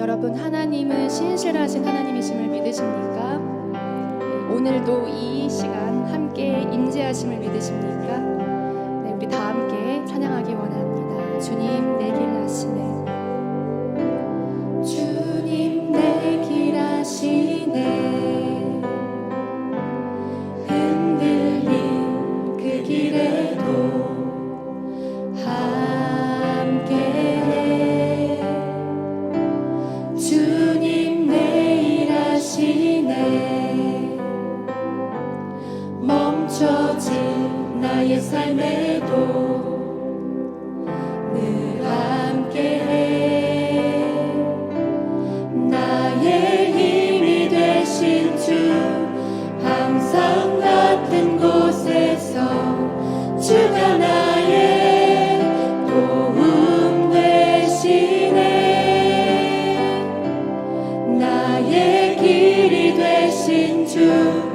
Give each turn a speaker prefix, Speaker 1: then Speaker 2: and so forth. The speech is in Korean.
Speaker 1: 여러분 하나님은 신실하신 하나님이심을 믿으십니까? 오늘도 이 시간 함께 임재하심을 믿으십니까? 네, 우리 다 함께 찬양하기 원합니다. 주님 내길 하시네. 지내 멈춰진 나의 삶에 Into.